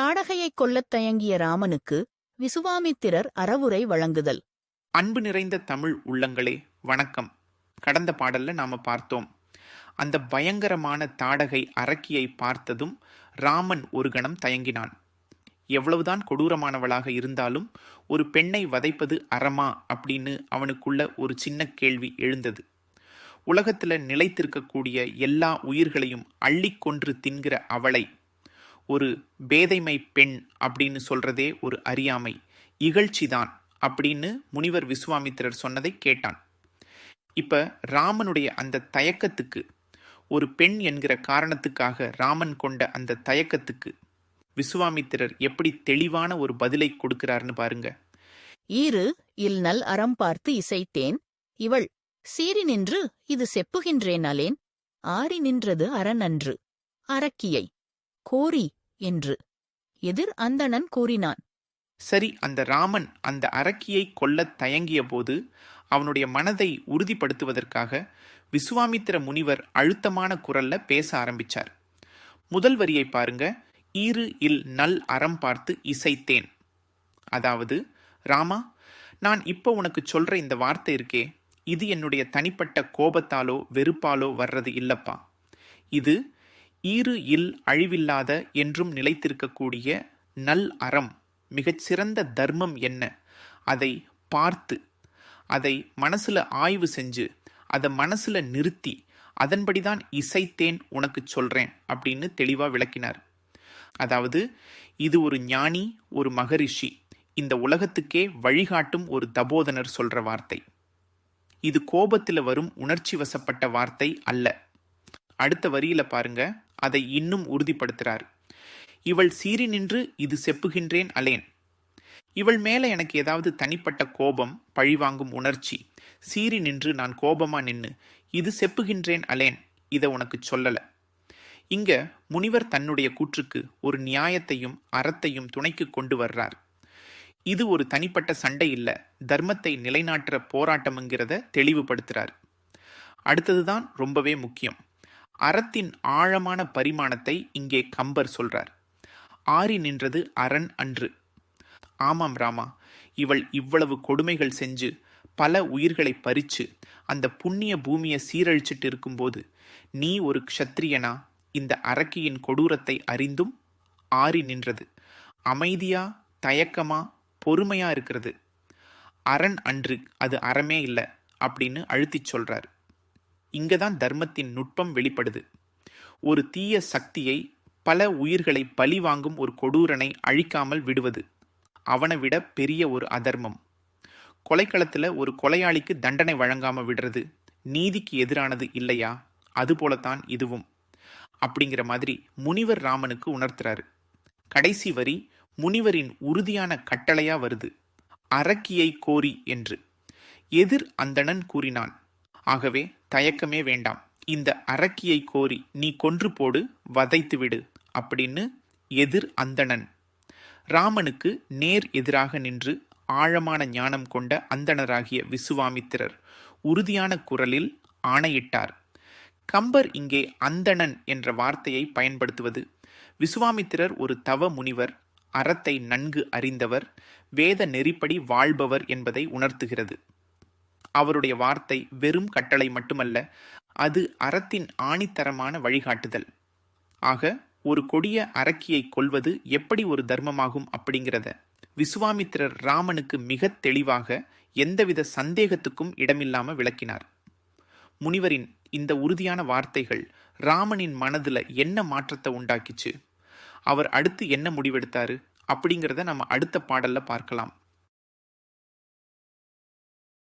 தாடகையைக் கொல்லத் தயங்கிய ராமனுக்கு விசுவாமித்திரர் அறவுரை வழங்குதல். அன்பு நிறைந்த தமிழ் உள்ளங்களே வணக்கம். கடந்த பாடல்ல நாம பார்த்தோம். அந்த பயங்கரமான தாடகை அரக்கியை பார்த்ததும் ராமன் ஒரு கணம் தயங்கினான். எவ்வளவுதான் கொடூரமானவளாக இருந்தாலும் ஒரு பெண்ணை வதைப்பது அறமா அப்படின்னு அவனுக்குள்ள ஒரு சின்ன கேள்வி எழுந்தது. உலகத்தில் நிலைத்திருக்கக்கூடிய எல்லா உயிர்களையும் அள்ளி கொன்று தின்கிற அவளை ஒரு பேதைமை பெண் அப்படின்னு சொல்றதே ஒரு அறியாமை. இகழ்ச்சிதான் அப்படின்னு முனிவர் விஸ்வாமித்திரர் சொன்னதை கேட்டான். இப்ப ராமனுடைய அந்த தயக்கத்துக்கு ஒரு பெண் என்கிற காரணத்துக்காக ராமன் கொண்ட அந்த தயக்கத்துக்கு விசுவாமித்திரர் எப்படி தெளிவான ஒரு பதிலை கொடுக்கிறாருன்னு பாருங்க. ஈறு இல் நல் அறம் பார்த்து இசைத்தேன் இவள் சீறி நின்று இது செப்புகின்றேனாலேன் ஆறி நின்றது அறநன்று அரக்கியை கோரி என்று. எதிர் அந்தணன் கூறினான். சரி அந்த ராமன் அந்த அரக்கியை கொல்லத் தயங்கிய போது அவனுடைய மனதை உறுதிப்படுத்துவதற்காக விசுவாமித்திர முனிவர் அழுத்தமான குரல்ல பேச ஆரம்பிச்சார். முதல் வரியை பாருங்க. ஈறு இல் நல் அறம் பார்த்து இசைத்தேன். அதாவது ராமா நான் இப்போ உனக்கு சொல்ற இந்த வார்த்தை இருக்கே. இது என்னுடைய தனிப்பட்ட கோபத்தாலோ வெறுப்பாலோ வர்றது இல்லப்பா. இது ஈறு இல் அழிவில்லாத என்றும் நிலைத்திருக்கக்கூடிய நல் அறம் மிகச்சிறந்த தர்மம் என்ன? அதை பார்த்து அதை மனசில் ஆய்வு செஞ்சு அதை மனசில் நிறுத்தி அதன்படி தான் இசைத்தேன் உனக்கு சொல்கிறேன் அப்படின்னு தெளிவாக விளக்கினார். அதாவது இது ஒரு ஞானி ஒரு மகரிஷி இந்த உலகத்துக்கே வழிகாட்டும் ஒரு தபோதனர் சொல்கிற வார்த்தை. இது கோபத்தில் வரும் உணர்ச்சி வசப்பட்ட வார்த்தை அல்ல. அடுத்த வரியில பாருங்க. அதை இன்னும் உறுதிப்படுத்துகிறார் இவள் சீறி நின்று இது செப்புகின்றேன் அலேன். இவள் மேலே எனக்கு ஏதாவது தனிப்பட்ட கோபம் பழிவாங்கும் உணர்ச்சி. சீறி நின்று நான் கோபமா நின்று இது செப்புகின்றேன் அலேன். இதை உனக்கு சொல்லலை. இங்க முனிவர் தன்னுடைய கூற்றுக்கு ஒரு நியாயத்தையும் அறத்தையும் துணைக்கு கொண்டு வர்றார். இது ஒரு தனிப்பட்ட சண்டை இல்லை தர்மத்தை நிலைநாட்டுற போராட்டம்ங்கிறத தெளிவுபடுத்துறார். அடுத்ததுதான் ரொம்பவே முக்கியம். அறத்தின் ஆழமான பரிமாணத்தை இங்கே கம்பர் சொல்றார். ஆறி நின்றது அரண் அன்று. ஆமாம் ராமா இவள் இவ்வளவு கொடுமைகள் செஞ்சு பல உயிர்களை பறிச்சு அந்த புண்ணிய பூமியை சீரழிச்சிட்டு இருக்கும்போது நீ ஒரு க்ஷத்ரியனா? இந்த அரக்கியின் கொடூரத்தை அறிந்தும் ஆறி நின்றது. அமைதியா தயக்கமா பொறுமையா இருக்கிறது. அரண் அன்று அது அறமே இல்லை அப்படின்னு அழுத்திச் சொல்றார். இங்கதான் தர்மத்தின் நுட்பம் வெளிப்படுது. ஒரு தீய சக்தியை பல உயிர்களை பழி வாங்கும் ஒரு கொடூரனை அழிக்காமல் விடுவது அவனை விட பெரிய ஒரு அதர்மம். கொலைக்களத்தில் ஒரு கொலையாளிக்கு தண்டனை வழங்காமல் விடுறது நீதிக்கு எதிரானது இல்லையா? அதுபோலத்தான் இதுவும். அப்படிங்கிற மாதிரி முனிவர் ராமனுக்கு உணர்த்துறாரு. கடைசி வரி முனிவரின் உறுதியான கட்டளையா வருது. அரக்கியை கோரி என்று. எதிர் அந்தணன் கூறினான் ஆகவே தயக்கமே வேண்டாம். இந்த அரக்கியை கோரி நீ கொன்று போடு வதைத்து விடு அப்படின்னு எதிர் அந்தணன். ராமனுக்கு நேர் எதிராக நின்று ஆழமான ஞானம் கொண்ட அந்தணராகிய விசுவாமித்திரர் உறுதியான குரலில் ஆணையிட்டார். கம்பர் இங்கே அந்தணன் என்ற வார்த்தையை பயன்படுத்துவது. விசுவாமித்திரர் ஒரு தவ முனிவர் அறத்தை நன்கு அறிந்தவர் வேத நெறிப்படி வாழ்பவர் என்பதை உணர்த்துகிறது. அவருடைய வார்த்தை வெறும் கட்டளை மட்டுமல்ல அது அறத்தின் ஆணித்தரமான வழிகாட்டுதல். ஆக ஒரு கொடிய அரக்கியை கொல்வது எப்படி ஒரு தர்மமாகும் அப்படிங்கிறத விசுவாமித்திரர் ராமனுக்கு மிக தெளிவாக எந்தவித சந்தேகத்துக்கும் இடமில்லாமல் விளக்கினார். முனிவரின் இந்த உறுதியான வார்த்தைகள் ராமனின் மனதில் என்ன மாற்றத்தை உண்டாக்கிச்சு அவர் அடுத்து என்ன முடிவெடுத்தாரு அப்படிங்கிறத நம்ம அடுத்த பாடல்ல பார்க்கலாம்.